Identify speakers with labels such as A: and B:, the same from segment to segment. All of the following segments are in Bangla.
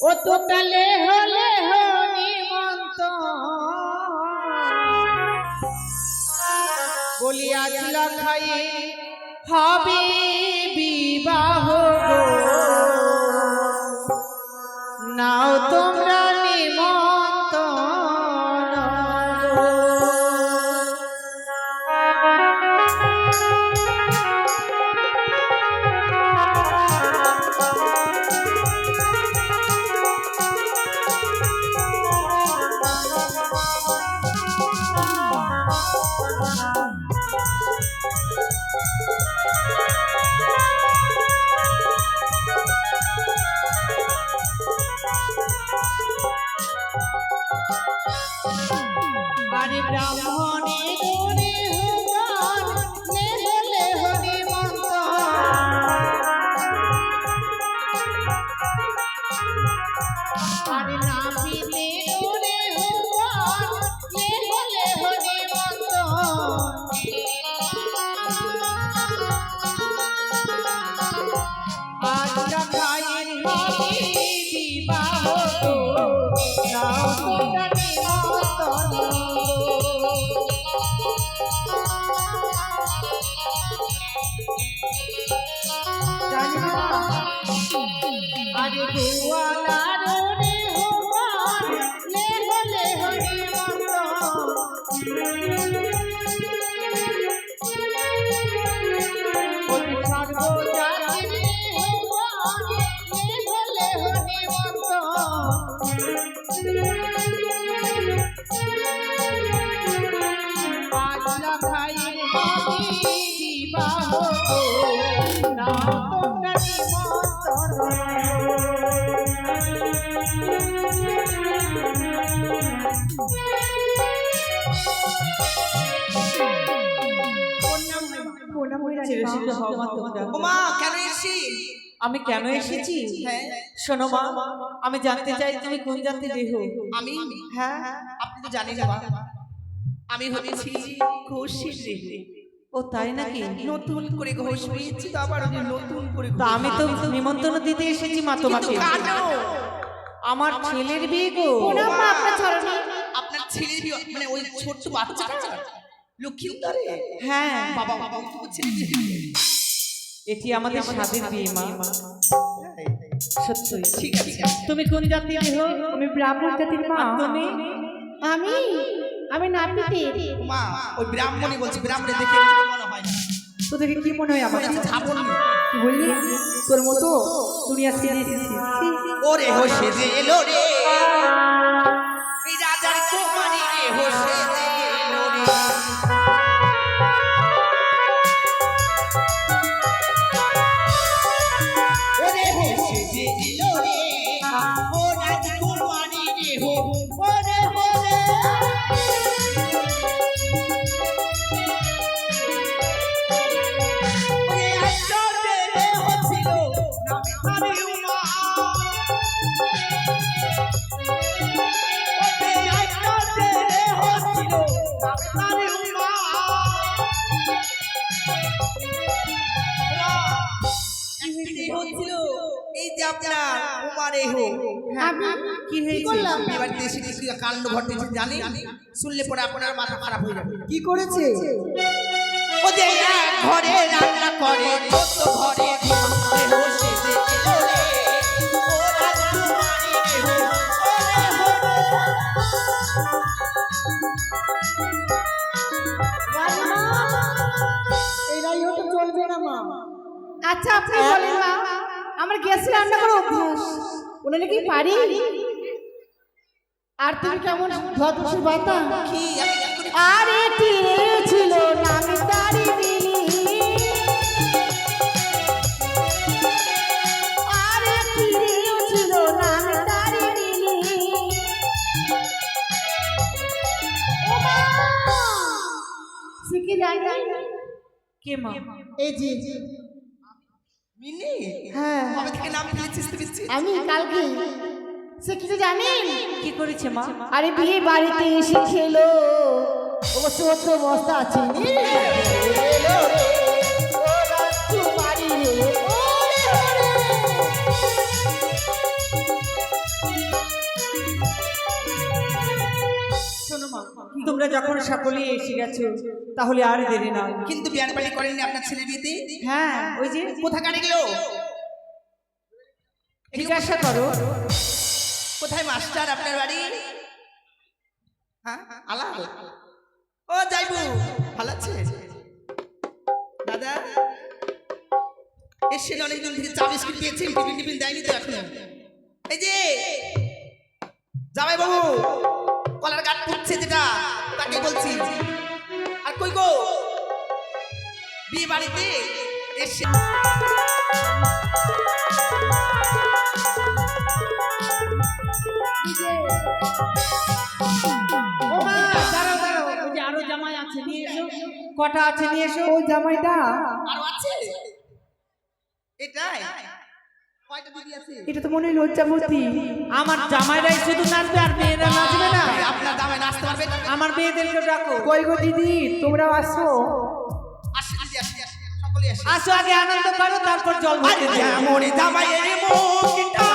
A: ও তোতালে হলে বলিয়া আজ লাখাই হবে আরে গোয়ালার রে
B: ওমা কেন এসছি?
C: আমি কেন এসেছি?
B: হ্যাঁ।
C: শোনো মা আমি জানতে চাই তুমি কোন জাতির দেহ?
B: আমি?
C: হ্যাঁ।
B: আপনি তো জানেন মা আমি হচ্ছি ঘোষের রেহে
C: ও তাই নাকি?
B: নতুন করে ঘোষ পেয়েছি তো আবার আমি নতুন করে
C: তা আমি তো নিমন্ত্রণ দিতে এসেছি মা তোমাকে। আমার ছেলের বিয়ে গো।
A: আপনার
B: ছেলের বিয়ে মানে ওই ছোট্ট বাচ্চাটা লক্ষ্মীন্দরে
C: হ্যাঁ।
B: বাবা বাবা ওই তো ছেলে
C: এটি আমাদের স্বাদের বিয়ে মা সত্যই।
B: ঠিক আছে
C: তুমি কোন জাতির দেহ
A: আমি ব্রাহ্মণ জাতির মা।
C: তুমি
A: আমি? আমি নাপিতে
B: মা ওই ব্রাহ্মণই বলছি ব্রাহ্মণে দেখে মনে হয় না।
A: তো দেখে কি মনে হয়? আমার
B: ঝাপন
A: কি বললি? তোর মতো দুনিয়া ছেড়ে এসেছি
B: ওরে হোসে যে এলো রে। উমারে হো
A: আমি
C: কি হয়েছে?
A: করলাম?
B: এবার দেশে কি কাণ্ড ঘটেছে জানি শুনলে পরে আপনার মাথা খারাপ হয়ে যাবে।
A: কি করেছে?
B: ও যে এক ঘরে রান্না করে ঘরে
A: আচ্ছা আপনি বলেন মা। আমার গ্যাস রান্না করার অভ্যাস। ওটা নাকি পারি? আর তুমি কেমন ভদ্রসী বাতা?
B: করে
A: আরে তীরে ছিল নামি তারি বিলি বিলি
C: কে মা?
A: এই জি।
B: মিনি
A: হ্যাঁ।
B: কবে থেকে নাম দিয়েছিস তুই
A: আমি কালকে সে কিছু জানেন?
C: কি করেছে মা?
A: আরে বিয়ে বাড়িতে এসে খেলো অবশ্য অত বস্তা আছে তোমরা যখন সকলে এসে গেছো তাহলে আর দেরি না
B: কিন্তু বিয়ার বাড়ি করেননি আপনার ছেলে বিয়েতে?
A: হ্যাঁ ওই যে
B: কোথাকার এগুলো
A: জিজ্ঞাসা করো।
B: কোথায় মাস্টার আপনার বাড়ি? হ্যাঁ আলা ও যাইবু। ভালো আছে? দাদা? এসছেন অনেকদিন থেকে চা বিস্কুট পেয়েছেন টিফিন টিফিন দেয়নি তো এখনও। এই যে জামাই বাবু কলার গাছ ফুটছে যেটা তাকে বলছি। আর কই গো? বিয়ে বাড়িতে এসছে
A: ও মা দাঁড়াও দাঁড়াও। ওই যে আরও জামাই আছে নিয়ে এসো। কটা আছে নিয়ে এসো।
D: ওই জামাইটা।
B: আরও আছে? এটাই?
D: এটা তো মনে হয় লজ্জাবতী।
A: আমার জামাইরাই শুধু নাচবে আর মেয়েরা নাচবে না।
B: আপনার জামাই নাচতে পারবে?
A: আমার মেয়েদেরকে ডাকো।
D: কই গো দিদি তোমরাও আসো।
B: আসি দিদি আসি আসি সকলে আসি।
A: আসো আগে আনন্দ করো তারপর জল ভরে দিও
B: যেমন জামাই মুখটা।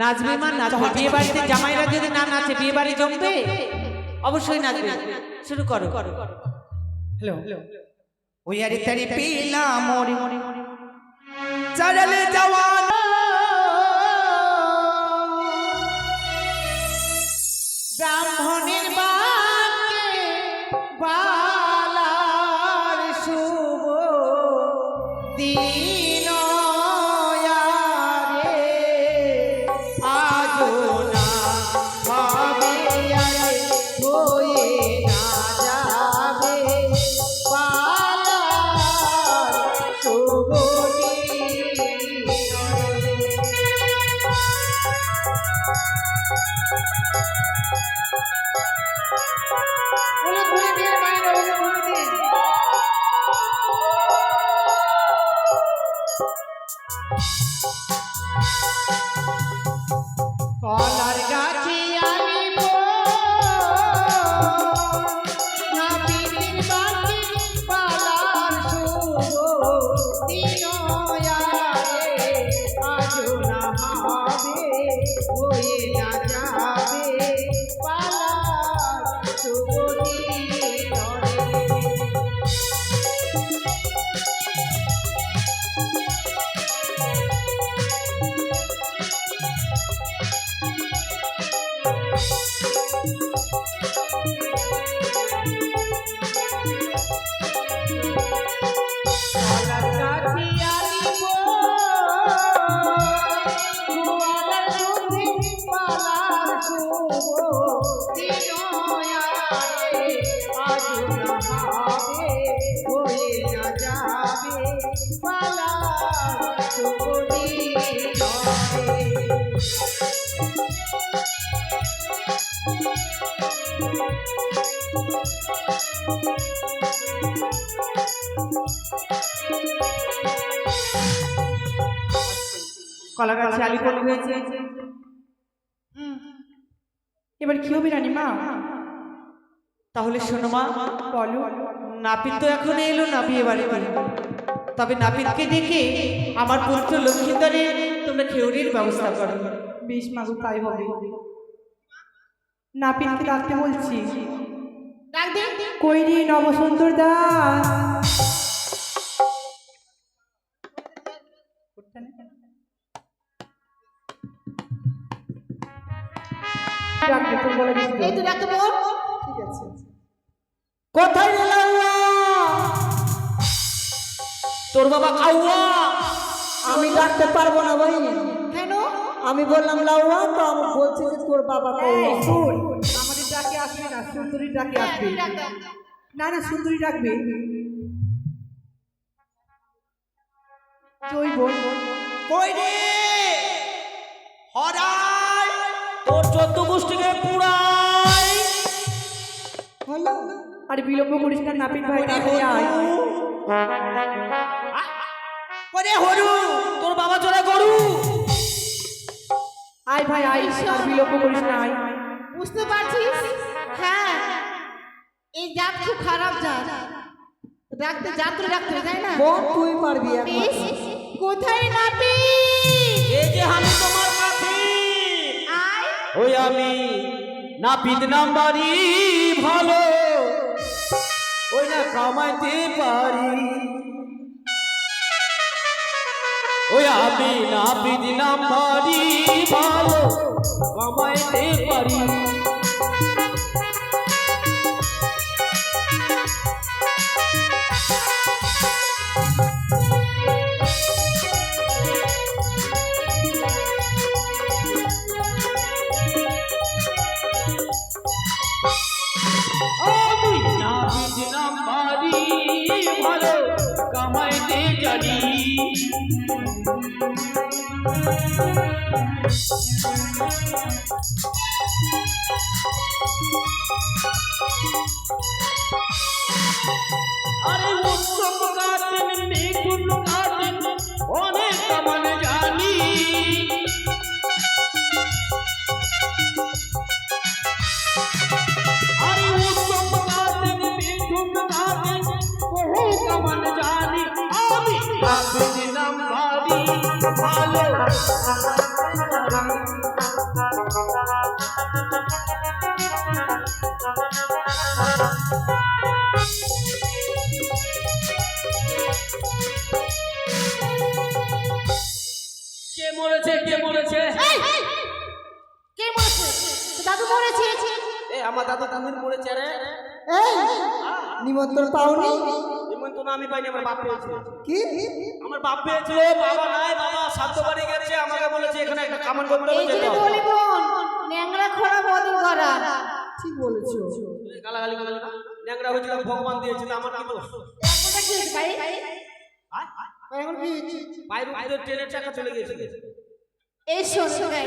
A: নাচবে মা নাচবে বিয়ে বাড়িতে জামাইরা যদি না নাচে বিয়ে বাড়ি জমবে অবশ্যই নাচবে শুরু করো
B: হ্যালো। ওই আরে তারি পিলা মরি। চড়লে জওয়ান
A: ব্রাহ্মণের কলা গাছে আলি পলি হয়েছে।
D: এবার কি হবে রানীমা?
A: তাহলে শোনো মা
D: বলো
A: নাপিত তো এখন এলো না বিয়ে বাড়িতে তবে নাপিতকে ডেকে আমার পুত্র লক্ষ্মীন্দরে তোমরা খেউরির ব্যবস্থা করো।
D: বেশ মাগো তাই হবে। নাপিতকে ডাকতে বলছি
A: ডাক দে।
D: কই রে নবসুন্দর দাস
A: কোথায় তোর বাবা কাউয়া
D: আমি ডাকতে পারব না ভাই।
A: কেন?
D: আমি বললাম লাউয়া তো আমি বলছি যে তোর বাবা শুন। না সুন্দরী ডাকে আসবি।
A: না না সুন্দরী রাখবে জয় বল।
B: কই রে? হরাই
C: তোর চোদ্দ গোষ্ঠীকে পুরাই।
A: হলো? আরে বিলম্ব করিস না নাপিত ভাই আয়।
B: ওরে হরু?
C: তোর বাবা চলে গরু।
A: আয় ভাই আয় আর বিলম্ব করিস না আয়।
E: বুঝতে পারছিস হ্যাঁ। এই জাত খুব খারাপ জাত। ডাক্তার যাত্রা ডাক্তার তাই না?
A: বোন তুই পারবি
E: কোথায় নাপি
C: এই যে আমি তোমার কাছে ওই আমি নাপিত নাম্বারি ভালো। ওই না কামাইতে পারি। ওই আমি নাপিত নাম্বারি ভালো। কামাইতে পারি। কামাইতে জানি আরে উৎসব
E: Somebody
C: এ আমার দাদু কোনদিন মরেছে রে।
A: এই নিমন্ত্রণ পাওনি?
C: নিমন্ত্রণ আমি পাইনি আমার বাপ পেয়েছে।
A: কি?
C: আমার বাপ পেয়েছিল বাবা নাই বাবা সাধ্য বাড়ি গেছে আমাকে বলেছে এখানে একটা কামান করতে হবে যেতে হবে।
E: বলি বোন ন্যাংরা খোলা বদল করা।
A: ঠিক বলেছ।
C: গালাগালি গালাগালি ন্যাংরা হয়েছিল ভগবান দিয়েছিল আমার কি দোষ
E: এখনটা কি হয়েছে ভাই এখন কি
C: পায়ের উপরে ট্রেনের চাকা চলে গেছে
E: এই শোন ভাই।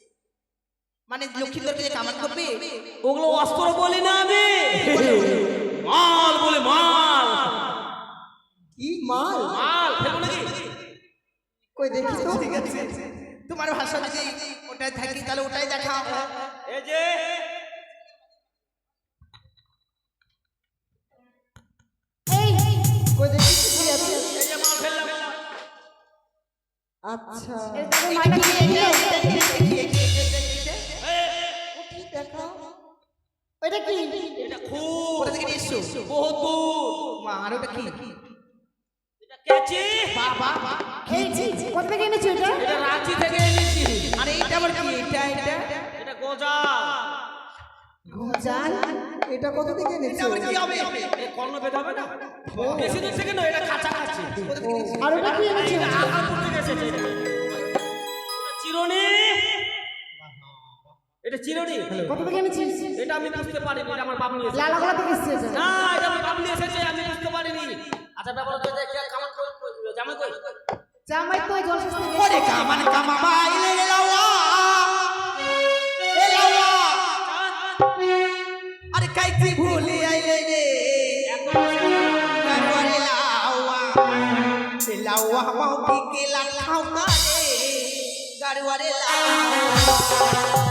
C: মানে
B: লক্ষ্মীদেরকে যে কামান করবে
C: ওগুলো অস্ত্র বলি না আমি মাল বলে মাল।
A: কি মাল?
C: মাল ফেলব নাকি?
A: কই দেখি তো।
B: ঠিক আছে তোমার ভাষা যদি ওটাই থাকি তাহলে ওটাই দেখাও
C: এই যে।
E: এই।
A: কই দেখি কি আছে।
C: এই যে মাল ফেললাম।
A: আচ্ছা।
E: কি?
C: এটা কেচি
B: বাবা
E: এই কোথা থেকে এনেছো এটা?
C: এটা রাঁচি থেকে এনেছি।
B: আরে এটা আবার কি? এটা এটা?
C: এটা গোজা
E: জান
A: এটা কত থেকে
B: এটা
A: এনেছো
B: আবার কি হবে?
C: এই কর্ণ বেদ হবে না? বেশি দূর থেকে নয় এটা কাছাকাছি।
E: আর ওটা কি এনেছো?
C: আকাপুর থেকে এসেছে এটা। এটা চিরুনি। এটা
E: থেকে এনেছিস?
C: এটা আমি বুঝতে এটা আমার এসেছে।
E: লালাগোলা থেকে এসেছে
C: না এটা আমার বাপ নিয়ে এসেছে আমি বুঝতে পারিনি আচ্ছা ব্যাপার হচ্ছে যে কে কামান করে জামাই কই
E: জামাই তো থেকে
B: ওরে কামান কামা বাইলে লাওয়া এ লাওয়া আরে কাইতি ভুলে আইলে রে। গারওয়ারে লাওয়া সে লাওয়া মাও কি কে লাখাও না রে। গারওয়ারে লাওয়া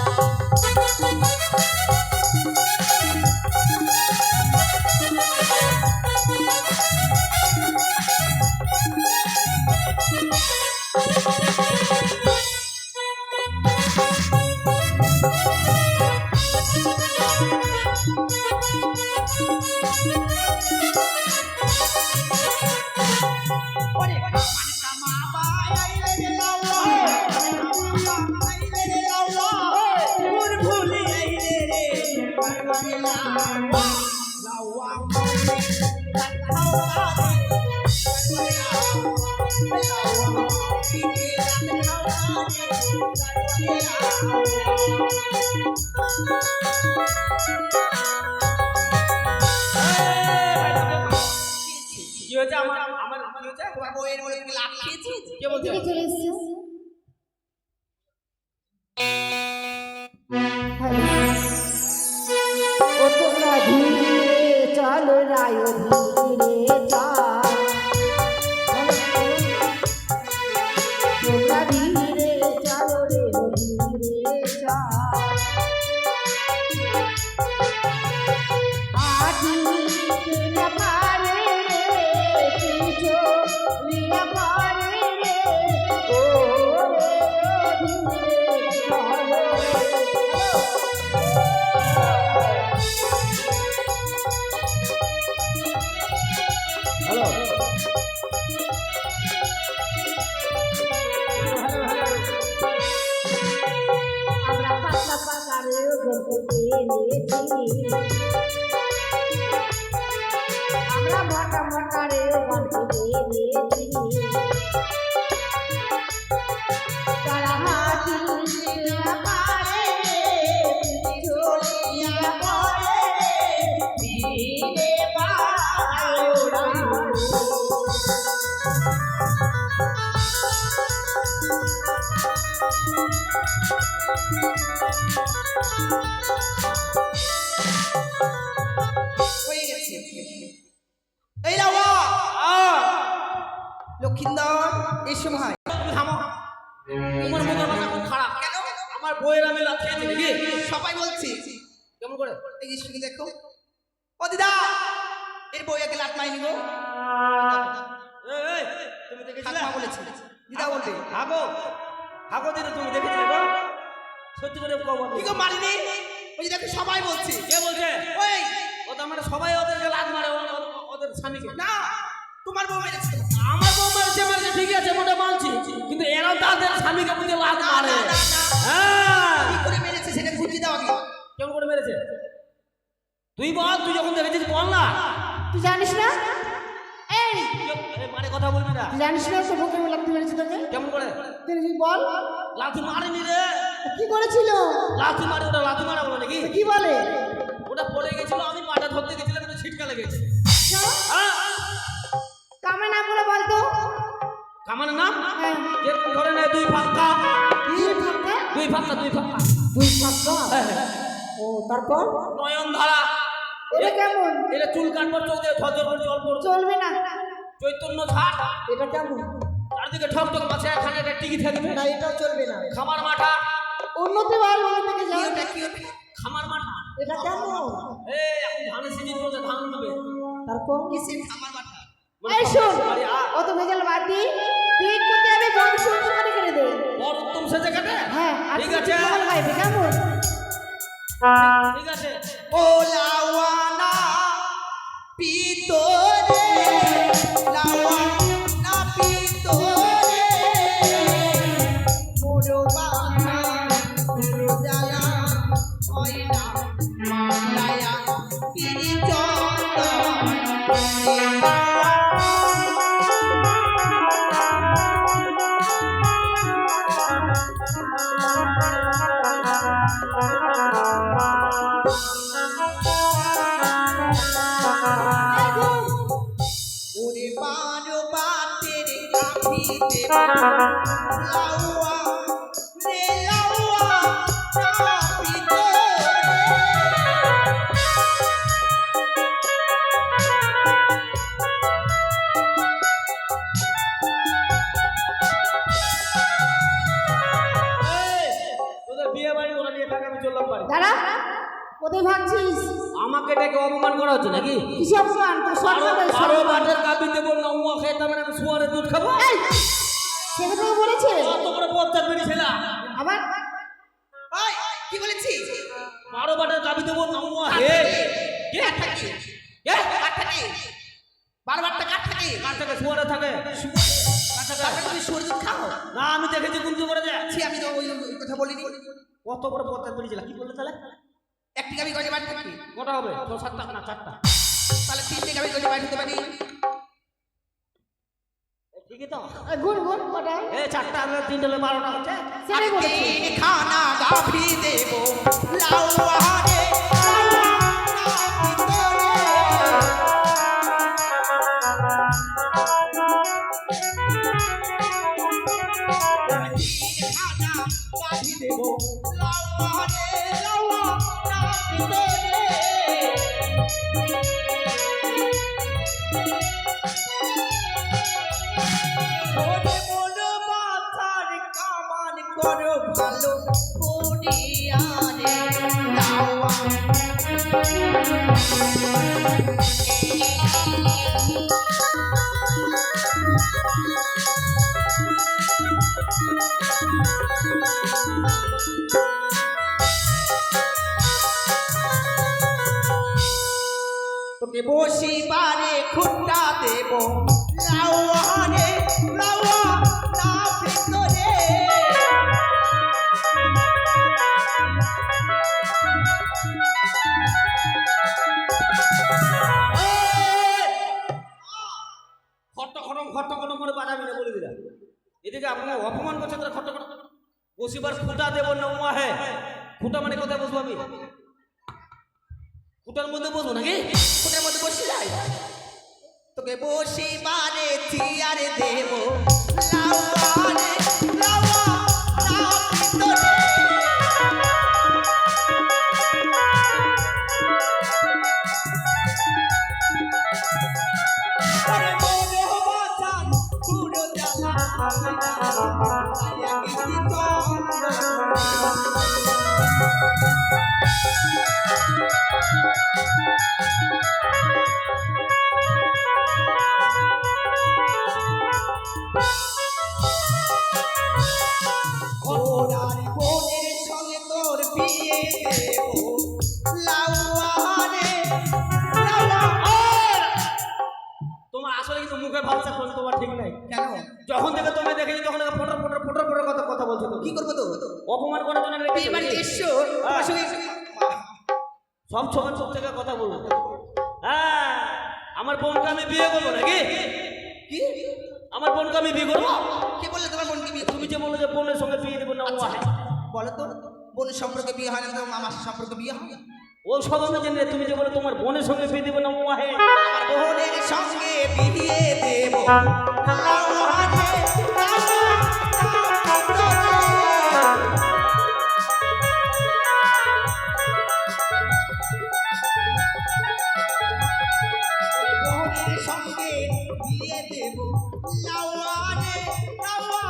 B: Thank you. এর বউয়াকে লাট মাইনি গো।
C: তুমি দেখেছিলে
B: দিদা বলবে।
C: হাগো হাগো দিনে তুমি দেখেছিলে গো। সত্যি করে আমি।
B: কি গো মারিনি ওই দেখো সবাই বলছে।
C: কে বলছে?
B: ওই।
C: ও তো আমরা সবাই ওদেরকে লাগ মারে ওদের স্বামীকে।
B: না তোমার বউ মেরেছে।
C: আমার বউ মারছে মারছে ঠিকই আছে মোটা মানছি। কিন্তু এরাও তাদের স্বামীকে বুঝে
B: না,
C: মারে। হ্যাঁ।
B: কি করে মেরেছে সেটা বুঝিয়ে দাও আগে।
C: কেমন করে মেরেছে? তুই বল তুই যখন দেখেছিস বল না।
A: তুই জানিস না? এই!
C: মানে কথা বলবি না।
A: জানিস না তো লাগতে তোকে?
C: কেমন করে?
A: তুই বল।
C: লাথি মারেনি রে।
A: কি করেছিল?
C: লাথি মারে ওটা লাথি মারা বলে নাকি?
A: কি বলে?
C: ওটা পড়ে গেছিল আমি ধরতে গেছিলাম এটা ছিটকা লেগেছে। হ্যাঁ?
A: নাম বলে বলতো
C: নাম?
A: হ্যাঁ।
C: ধরে নেয় দুই ফাঁকা।
A: কি থাকে
C: দুই ফাঁকা দুই ফাঁকা।
A: দুই ছাত্র
C: হ্যাঁ।
A: ও তারপর?
C: নয়ন ধারা
A: এটা কেমন?
C: এটা চুল কাটবার চোখ দিয়ে ঝরঝর করে জল পড়ছে
A: চলবে না।
C: চৈতন্য ঝাড়
A: এটা কেমন?
C: চারদিকে ঠক ঠক মাছে এখানে একটা টিকি থাকবে
A: না এটাও চলবে না।
C: খামার মাঠা।
A: উন্নতি বল অন্য দিকে
B: কি
A: যাও।
B: ওটা কি
C: খামার মাঠা।
A: এটা কেমন?
C: এই এখন ধানের সিজন চলছে ধান উঠবে
A: তারপর?
B: কিসের আমার মাথা
A: এই শোন
C: আরে আ,
A: অত ভেজাল বাদ দি বিয়ে করতে হবে বংশ করে করে দে।
C: বড় উত্তম সেজে কাটে?
A: হ্যাঁ
C: ঠিক আছে।
A: গাইবে কেমন?
C: ঠিক আছে।
B: ও লাওয়ানা পিতরে
A: কোথায় ভাবছিস
C: আমাকে ডেকে অপমান করা হচ্ছে নাকি?
A: কিসে অপমান? তোর
C: আরও
A: সরকার
C: আরও বাটের কাপি দেবো না উমা খেতাম না আমি শুয়ারে দুধ খাব?
A: সেটা তোকে বলেছে।
C: কত করে বত্তার বেরিয়ে ছিলাম
A: আবার?
B: ওই কি বলেছি
C: বারো বাটের কাপি দেবো না উমা হে কে?
B: থাকে?
C: কে?
B: থাকে? বারবারটা কার থাকে?
C: কার থেকে শুয়ারে থাকে?
B: তুমি সূর্য খাও
C: না আমি দেখেছি কুন্তু করে যায়।
B: আমি তো ওই কথা বলিনি।
C: কত বড় পথে বেরিয়েছিল কি বললে তাহলে?
B: একটি গাবি গজে বাড়ি থাকি
C: কটা হবে? ছ সাতটা না চারটা?
B: তাহলে তিনটে গাবি গজে বাড়ি হতে পারি
C: ঠিকই তো।
A: এ, গুণ গুণ কটা?
C: এ চারটা আর তিনটে হলে বারোটা হচ্ছে।
B: খানা গাভি দেব গাভি দেব না ভিতরে খুঁটা দেব। লাউয়ারে লাউয়া না ভিতরে।
C: খট্ট খটম খট্ট খটম করে বাজাবি না বলে দিলাম। এদিকে আপনার অপমান করছে তারা খট্ট খটম বসিবার খুঁটা দেব নৌমা হে। খুঁটা মানে বসবো আমি? খুঁটার মধ্যে বসবো নাকি?
B: তোকে বসিবারে থিয়ারে দেব।
C: মুখে ভাবছা কোন তোমার ঠিক নাই।
B: কেন?
C: যখন থেকে তুমি দেখেছি তখন থেকে ফটো ফটো ফটো ফটো কথা কথা বলছো তো
B: কি করব তো?
C: অপমান করার জন্য
B: এবার
C: নাকি?
B: এসো তোমার সঙ্গে
C: সব সময় সব থেকে কথা বলব। হ্যাঁ আমার বোনকে আমি বিয়ে করব নাকি?
B: কি?
C: আমার বোনকে আমি বিয়ে করব?
B: কে বললে তোমার বোনকে বিয়ে
C: তুমি যে বলল যে বোনের সঙ্গে বিয়ে দেবো না ও আহে
B: বলো তো। বোনের সম্পর্কে বিয়ে হয় না তো মামার সম্পর্কে বিয়ে হয়?
C: ও সব আমি জানি। তুমি যে বলে তোমার বোনের সঙ্গে বিয়ে দেবো না
B: আমার বোনের সঙ্গে বিয়ে দেব লাউয়ারে লাউয়া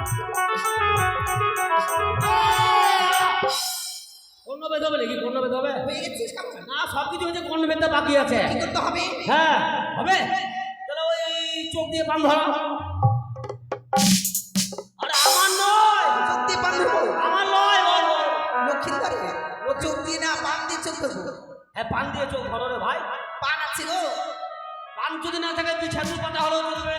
B: বোনের সঙ্গে বিয়ে দেব লাউয়ারে লাউয়া না ভিতরে
C: কর্ণ বেদ হবে? নাকি কর্ণ বেদ হবে।
B: হয়ে?
C: না সব কিছু হয়েছে কর্ণ বাকি আছে।
B: হবে?
C: হ্যাঁ হবে? তাহলে ওই চোখ দিয়ে পান ধরা। আরে আমার নয়।
B: চোখ দিয়ে পান ধরবো?
C: আমার নয় ওর, ওর।
B: চোখ দিয়ে না পান দিয়ে চোখ ধরবো?
C: হ্যাঁ পান দিয়ে চোখ ধরো রে ভাই।
B: পান আছে গো।
C: পান যদি না থাকে তুই ছাতুর পাতা হলেও চলবে।